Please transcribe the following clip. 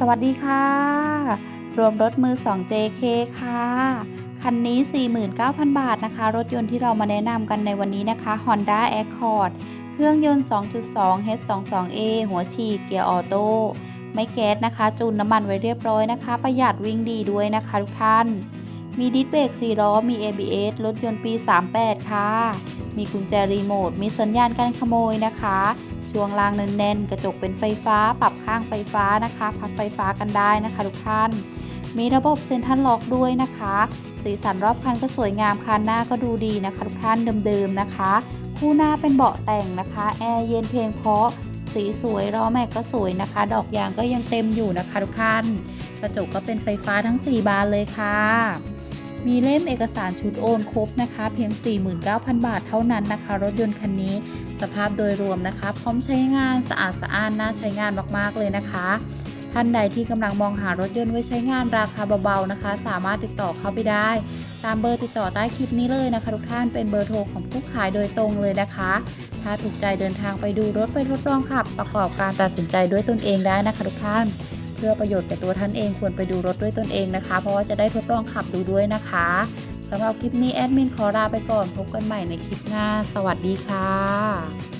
สวัสดีค่ะ รวมรถมือ 2 JK ค่ะ คันนี้ 49,000 บาทนะคะ รถยนต์ที่เรามาแนะนำกันในวันนี้นะคะ Honda Accord เครื่องยนต์ 2.2 H22A หัวฉีดเกียร์ออโต้ไม่แก๊สนะคะ จูนน้ำมันไว้เรียบร้อยนะคะ ประหยัดวิ่งดีด้วยนะคะทุกท่าน มีดิสเบรก4ล้อ มี ABS รถยนต์ปี 38 ค่ะ มีกุญแจรีโมท มีสัญญาณการขโมยนะคะ ช่วงล่างแน่นๆ กระจกเป็นไฟฟ้า ปรับข้างไฟฟ้านะคะ พับไฟฟ้ากันได้นะคะ ทุกท่าน มีระบบเซ็นทรัลล็อกด้วยนะคะ สีสันรอบคันก็สวยงามคันหน้าก็ดูดีนะคะ ทุกท่านเดิมๆนะคะ คู่หน้าเป็นเบาะแต่งนะคะ แอร์เย็นเพลงเพราะ สีสวยล้อแม็กก็สวยนะคะ ดอกยางก็ยังเต็มอยู่นะคะ ทุกท่าน กระจกก็เป็นไฟฟ้าทั้ง 4 บานเลยค่ะ มีเล่มเอกสารชุดโอนครบนะคะ เพียง 49,000 บาทเท่านั้นนะคะ รถยนต์คันนี้ สภาพโดยรวมนะคะ พร้อมใช้งานสะอาดสะอ้านน่าใช้งานมากๆเลยนะคะ ท่านใดที่กำลังมองหารถยนต์ไว้ใช้งานราคาเบาๆนะคะ สามารถติดต่อเข้าไปได้ ตามเบอร์ติดต่อใต้คลิปนี้เลยนะคะ ทุกท่านเป็นเบอร์โทรของผู้ขายโดยตรงเลยนะคะ ถ้าถูกใจเดินทางไปดูรถไปทดลองขับ ประกอบการตัดสินใจด้วยตนเองได้นะคะทุกท่าน เพื่อประโยชน์แก่ตัวท่านเองควรไปดูรถด้วยตนเองนะคะ เพราะว่าจะได้ทดลองขับดูด้วยนะคะสำหรับคลิปนี้แอดมินขอลาไปก่อนพบกันใหม่ในคลิปหน้า สวัสดีค่ะ